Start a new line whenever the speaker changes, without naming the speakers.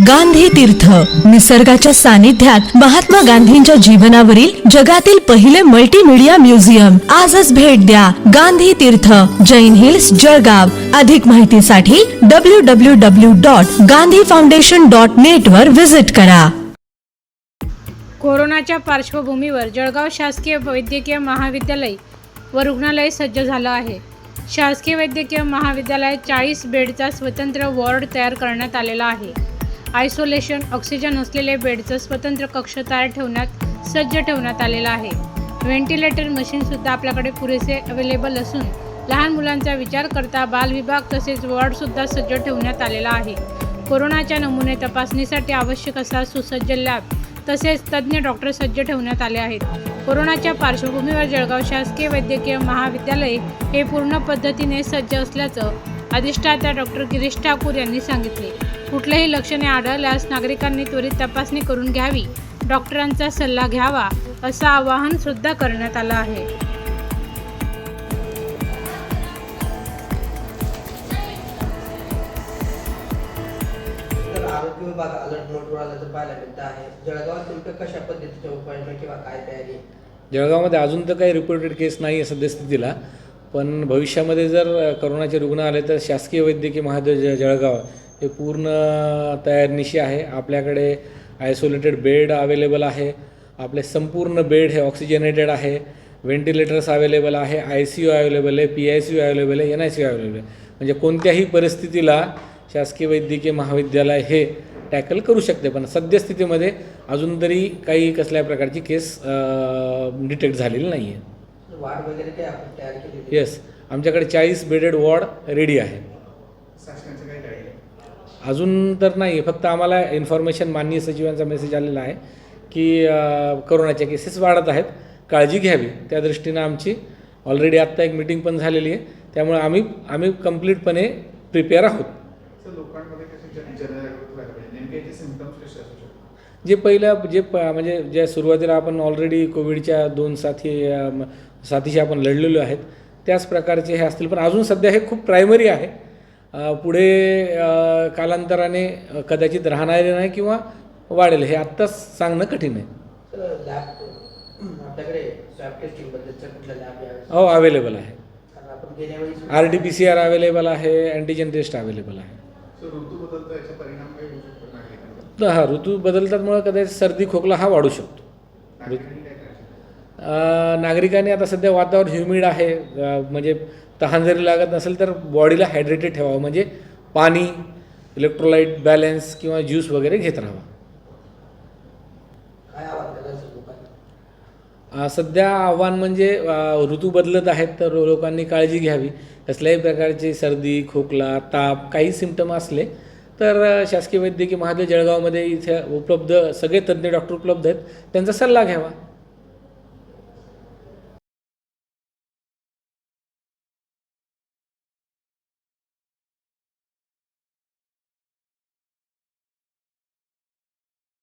गांधी तीर्थ. निसर्गाच्या सानिध्यात महात्मा गांधींच्या जीवनावरील जगातील पहिले मल्टीमीडिया म्युझियम आजच भेट द्या गांधी तीर्थ. जैन हिल्स जळगाव. अधिक माहितीसाठी W W W dot Gandhi foundation dot net वर व्हिजिट करा.
कोरोनाच्या पार्श्वभूमीवर जळगाव शासकीय वैद्यकीय महाविद्यालय व रुग्णालय सज्ज झालं आहे. शासकीय वैद्यकीय महाविद्यालयात चाळीस बेडचा स्वतंत्र वॉर्ड तयार करण्यात आलेला आहे. आयसोलेशन ऑक्सिजन असलेले बेडचं स्वतंत्र कक्ष तयार ठेवण्यात सज्ज ठेवण्यात आलेला आहे. व्हेंटिलेटर मशीनसुद्धा आपल्याकडे पुरेसे अवेलेबल असून लहान मुलांचा विचार करता बालविभाग तसेच वॉर्डसुद्धा सज्ज ठेवण्यात आलेला आहे. कोरोनाच्या नमुने तपासणीसाठी आवश्यक असा सुसज्ज लॅब तसेच तज्ज्ञ डॉक्टर सज्ज ठेवण्यात आले आहेत. कोरोनाच्या पार्श्वभूमीवर जळगाव शासकीय वैद्यकीय महाविद्यालय हे पूर्ण पद्धतीने सज्ज असल्याचं अधिष्ठाता डॉक्टर गिरीश ठाकूर यांनी सांगितले. कुठलेही लक्षणे आढळल्यास नागरिकांनी त्वरित तपासणी करून घ्यावी. डॉक्टरांचा सल्ला घ्यावा असं आवाहन सुद्धा करण्यात आलं आहे.
आरोग्य विभाग अलर्ट मोडवर आल्याचं पाहायला मिळत आहे. जळगावात नेमकं कशा पद्धतीच्या उपाययोजना किंवा काय तयारी?
जळगावमध्ये अजून तर काही रिपोर्टेड केस नाही आहे सद्यस्थितीला पण भविष्यामध्ये जर करोनाचे रुग्ण आले तर शासकीय वैद्यकीय महाविद्यालय जळगाव हे पूर्ण तयारीनिशी आहे. आपल्याकडे आयसोलेटेड बेड अवेलेबल आहे. आपले संपूर्ण बेड हे ऑक्सिजनेटेड आहे. व्हेंटिलेटर्स अवेलेबल आहे. आय सी यू अवेलेबल आहे. P I C U available आहे. N I C U available आहे. म्हणजे कोणत्याही परिस्थितीला शासकीय वैद्यकीय महाविद्यालय हे टॅकल करू शकते. पण सद्यस्थितीमध्ये अजून तरी काही कसल्या प्रकारची केस डिटेक्ट झालेली नाही आहे? येस आमच्याकडे चाळीस बेडेड वॉर्ड रेडी आहे. अजून तर नाही फक्त आम्हाला इन्फॉर्मेशन माननीय सचिवांचा मेसेज आलेला आहे की कोरोनाच्या केसेस वाढत आहेत. काळजी घ्यावी. त्या दृष्टीनं आमची ऑलरेडी आत्ता एक मिटिंग पण झालेली आहे. त्यामुळे आम्ही आम्ही कम्प्लीटपणे प्रिपेअर आहोत. जे पहिलं जे प म्हणजे ज्या सुरुवातीला आपण ऑलरेडी कोविडच्या दोन साथी साथीशी आपण लढलेलो आहेत त्याच प्रकारचे हे असतील. पण अजून सध्या हे खूप प्रायमरी आहे. पुढे कालांतराने कदाचित राहणारे नाही किंवा वाढेल हे आत्ताच सांगणं कठीण आहे. हो अवेलेबल आहे. R T P C R available आहे अँटीजन टेस्ट अवेलेबल आहे. तर हा ऋतू बदलतामुळे कदाचित सर्दी खोकला हा वाढू शकतो.
नागरिकांनी
आता सध्या वातावरण ह्युमिड आहे म्हणजे तहान जरी लागत नसेल तर बॉडीला हायड्रेटेड ठेवावं. म्हणजे पाणी इलेक्ट्रोलाइट बॅलन्स किंवा ज्यूस वगैरे घेत राहावा. सध्या आव्हान म्हणजे ऋतू बदलत आहेत तर लोकांनी काळजी घ्यावी. कसल्याही प्रकारची सर्दी खोकला ताप काही सिमटम असले तर शासकीय वैद्यकीय महाविद्यालय जळगावमध्ये इथे उपलब्ध सगळे तज्ज्ञ डॉक्टर उपलब्ध आहेत. त्यांचा सल्ला घ्यावा.